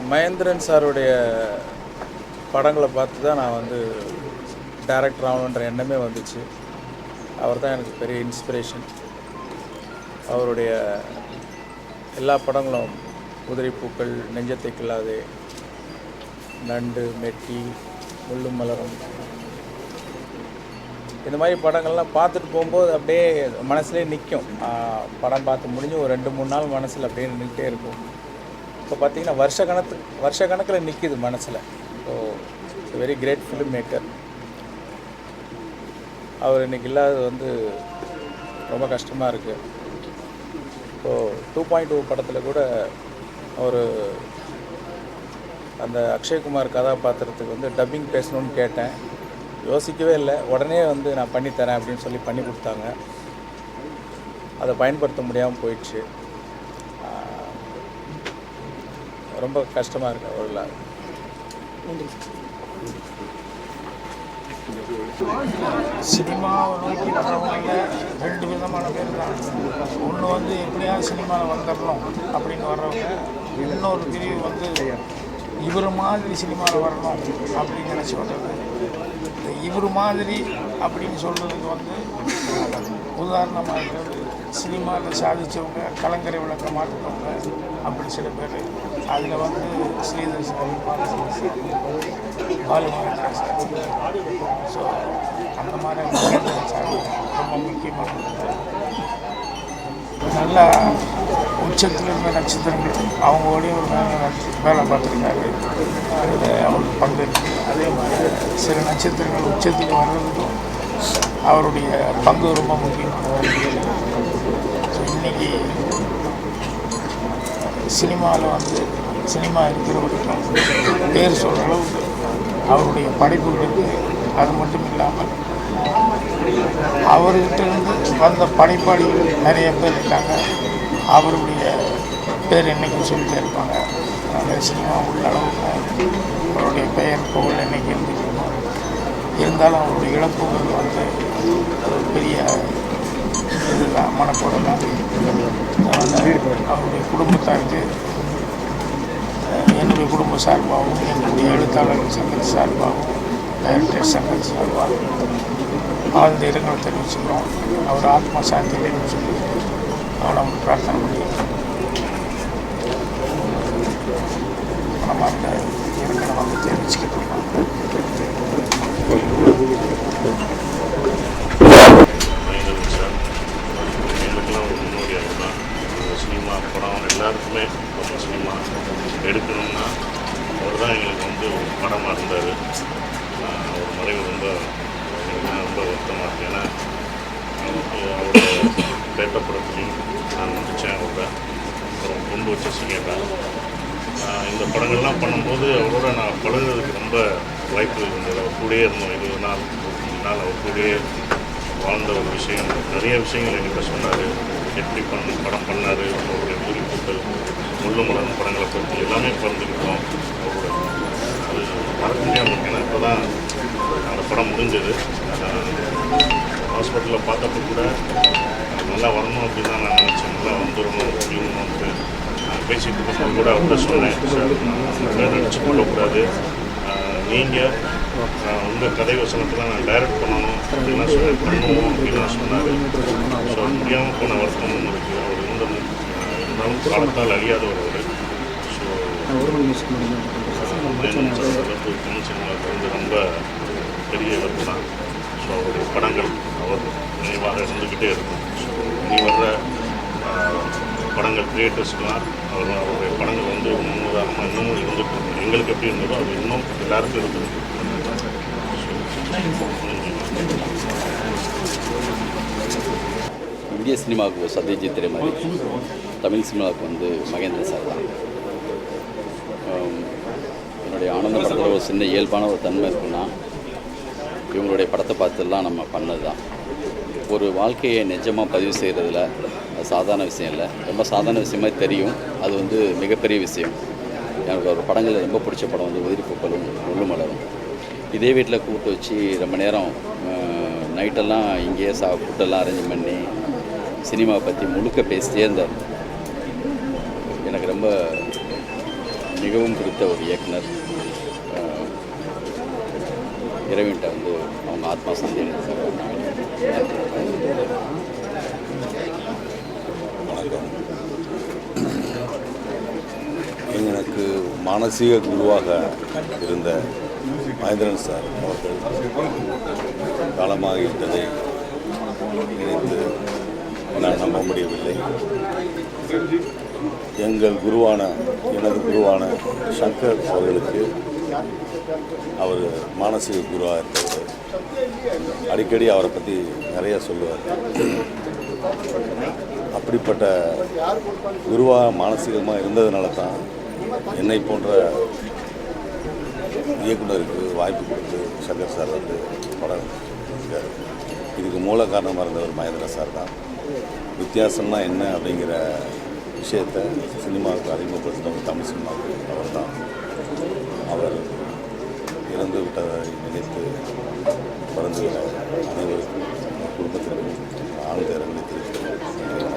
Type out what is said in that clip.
மகேந்திரன் சாருடைய படங்களை பார்த்து தான் நான் வந்து டேரக்டர் ஆகணுன்ற எண்ணமே வந்துச்சு. அவர் தான் எனக்கு பெரிய இன்ஸ்பிரேஷன் அவருடைய எல்லா படங்களும் குதிரைப்பூக்கள் நெஞ்சத்தை கில்லாதே நண்டு மெட்டி முள்ளும் மலரும். இந்த மாதிரி படங்கள்லாம் பார்த்துட்டு போகும்போது அப்படியே மனசுலேயே நிற்கும் படம் பார்த்து முடிஞ்சு ஒரு ரெண்டு மூணு நாள் மனசில் அப்படியே நின்றுட்டே இருக்கும். இப்போ பார்த்தீங்கன்னா வருஷ கணக்கு வருஷ கணக்கில் நிற்கிது மனசில். So very great film maker அவர் இன்றைக்கி இல்லாதது வந்து ரொம்ப கஷ்டமாக இருக்குது இப்போது டூ பாயிண்ட் டூ படத்தில் கூட அவர் அந்த அக்ஷய்குமார் கதாபாத்திரத்துக்கு வந்து டப்பிங் பேசணும்னு கேட்டேன். யோசிக்கவே இல்லை. உடனே வந்து நான் பண்ணித்தரேன் அப்படின்னு சொல்லி பண்ணி கொடுத்தாங்க. அதை பயன்படுத்த முடியாமல் போயிடுச்சு. ரொம்ப கஷ்டமாக இருக்கு அவர்களால் சினிமாவை நோக்கி வர்றவங்கள ரெண்டு விதமான பேர் தான். ஒன்று வந்து எப்படியாவது சினிமாவில் வந்துடணும் அப்படின்னு வர்றவங்க இன்னொரு பிரிவு வந்து இவர் மாதிரி சினிமாவில் வரணும் அப்படின்னு நினச்சி வர்றது. இவர் மாதிரி அப்படின்னு சொல்கிறதுக்கு வந்து உதாரணமாக இருக்கிறது சினிமாவில் சாதித்தவங்க கலங்கரை விளக்க மாற்றினவங்க அப்படி சில பேர். அதில் வந்து Sridhar sir Balu Mahendra sir. So அந்த மாதிரி சார். ரொம்ப முக்கியமானது நல்லா உச்சத்தில் இருந்த நட்சத்திரங்கள். அவங்களோடய ஒரு வேலை வேலை பார்த்துருக்காரு. அதில் அவருக்கு பங்கு இருக்குது அதே மாதிரி சில நட்சத்திரங்கள் உச்சத்துக்கு வர்றதுக்கும் அவருடைய பங்கு ரொம்ப முக்கியமானது. ஸோ இன்றைக்கி சினிமாவில் வந்து சினிமா இருக்கிறவர்களுக்கு பேர் சொல்கிற அளவுக்கு அவருடைய படைப்புகள் இருக்குது அது மட்டும் இல்லாமல் அவர்கிட்டருந்து வந்த படைப்பாளிகள் நிறைய பேர் இருக்காங்க. அவருடைய பேர் என்றைக்கும் சொல்லிட்டே இருப்பாங்க. அந்த சினிமா உள்ள அளவுக்கு அவருடைய பெயர் புகழ் என்றைக்கு இருந்துருக்கணும் இருந்தாலும் அவருடைய இழப்புகள் வந்து பெரிய இதுதான் மனப்போட அவருடைய குடும்பத்தாருக்கு என்னுடைய குடும்ப சார்பாகவும் என்னுடைய எழுத்தாளர்கள் சங்கத்து சார்பாகவும் டைரக்டர் சங்கத்து சார்பாகவும் ஆழ்ந்த இரங்கல் தெரிவிச்சுக்கிறோம் அவர் ஆத்மா சாந்தி அடையணும்னு சொல்லி நம்ம பிரார்த்தனை பண்ணிக்கிறோம் நம்ம அந்த இரங்கலை வந்து தெரிவிச்சுக்கிட்டோம் மகேந்திரன் சார் எங்களுக்கெல்லாம் ஒரு முன்னோடியாக தான் இந்த சினிமா படம் எல்லாருக்குமே ரொம்ப சினிமா எடுக்கணும்னா அவர் தான் எங்களுக்கு வந்து ஒரு படமாக இருந்தார். அவர் மறைவு ரொம்ப ரொம்ப வருத்தமாக இருக்குது ஏன்னா அவருக்கு அவரோட பேட்ட படத்துலையும் நான் நடித்தேன் அவரோட. அப்புறம் கொண்டு வச்ச சிங்கேட்டா இந்த படங்கள்லாம் பண்ணும்போது அவரோட நான் பழகுறதுக்கு ரொம்ப வாய்ப்பு இருந்தது. அவர் கூடயே இருந்தோம். இருபது நாள் இருபத்தஞ்சு நாள் அவர் கூடயே வாழ்ந்த ஒரு விஷயம். நிறைய விஷயங்கள் எங்கிட்ட சொன்னார். எப்படி பண்ண படம் பண்ணார் அவருடைய குறிப்புகள் முள்ளு மலர்ந்த படங்களை பற்றி எல்லாமே பிறந்துக்கிட்டோம் அவரோட அது மறக்க முடியாமல் இருக்கு. ஏன்னா இப்போ தான் அந்த படம் முடிஞ்சது. ஹாஸ்பிட்டலில் பார்த்தப்ப கூட நல்லா வரணும் அப்படின்னு தான் நான் நினச்சேன். நல்லா வந்துடணும் அப்படின்னுட்டு நான் பேசிட்டு இருக்கும்போது கூட அவர்கிட்ட சொன்னேன். சார் நினச்சி கொள்ளக்கூடாது. நீங்கள் உங்கள் கதை வசனத்தை நான் டைரக்ட் பண்ணணும். அப்படின்னு சொன்னேன் பண்ணுவோம் அப்படின்னு நான் சொன்னார். ஸோ முடியாமல் போன வருத்தமும் இருக்குது காலத்தால் அழியாதவர் அவர் ஸோ வந்து ரொம்ப பெரிய இழப்பு தான் ஸோ அவருடைய படங்கள் அவர் நினைவாக இருந்துக்கிட்டே இருக்கும். ஸோ இனி வர்ற படங்கள் கிரியேட்டர்ஸ்க்கெலாம் அவர் அவருடைய படங்கள் வந்து முன்னுதாரணமாக இன்னமும் இருந்துட்டு இருக்கு. எங்களுக்கு எப்படி இருந்ததோ அது இன்னும் எல்லாருக்கும் இருக்குது இந்திய சினிமாவுக்கு சத்யஜித் திரை மாதிரி தமிழ் சினிமாவுக்கு வந்து மகேந்திர சார் தான். என்னுடைய ஆனந்த படத்தில் ஒரு சின்ன இயல்பான ஒரு தன்மை இருக்குன்னா இவங்களுடைய படத்தை பார்த்துலாம் நம்ம பண்ணது தான் ஒரு வாழ்க்கையை நிஜமாக பதிவு செய்கிறதுல சாதாரண விஷயம் இல்லை. ரொம்ப சாதாரண விஷயமா தெரியும். அது வந்து மிகப்பெரிய விஷயம். எனக்கு ஒரு படங்கள் ரொம்ப பிடிச்ச படம் வந்து உதிரிப்பூக்களும் முள்ளுமலரும் இதே வீட்டில் கூப்பிட்டு வச்சு ரொம்ப நேரம் நைட்டெல்லாம் இங்கேயே சா ஃபுட்டெல்லாம் அரேஞ்ச் பண்ணி சினிமாவை பற்றி முழுக்க பேசிட்டே இருந்தார். ரொம்ப மிகவும் பிடித்த ஒரு இயக்குனர். அஹ், இறைவன்கிட்ட வந்து அவங்க ஆத்மா சாந்தி வணக்கம் எனக்கு மானசீக குருவாக இருந்த மகேந்திரன் சார் அவர்கள் இருந்ததை நினைத்து என்னால் நம்ப முடியவில்லை. எங்கள் குருவான எனது குருவான சங்கர் அவர்களுக்கு அவர் மானசீக குருவாக இருந்தவர். அடிக்கடி அவரை பற்றி நிறைய சொல்லுவார். அப்படிப்பட்ட குருவாக மானசீகமாக இருந்ததுனால தான் என்னை போன்ற இயக்குனருக்கு வாய்ப்பு கொடுத்து சங்கர் சார் வந்து படம் இதுக்கு மூல காரணமாக இருந்தவர் மகேந்திர சார் தான். வித்தியாசம்னா என்ன அப்படிங்கிற விஷயத்தை சினிமாவுக்கு அறிமுகப்படுத்தினவர் தமிழ் சினிமாவுக்கு அவர் தான் அவர் இறந்து விட்டதை நினைத்து பிறந்து அனைவருக்கும் குடும்பத்தினரும் ஆழ்ந்த இரங்கலை தெரிவித்துள்ளார்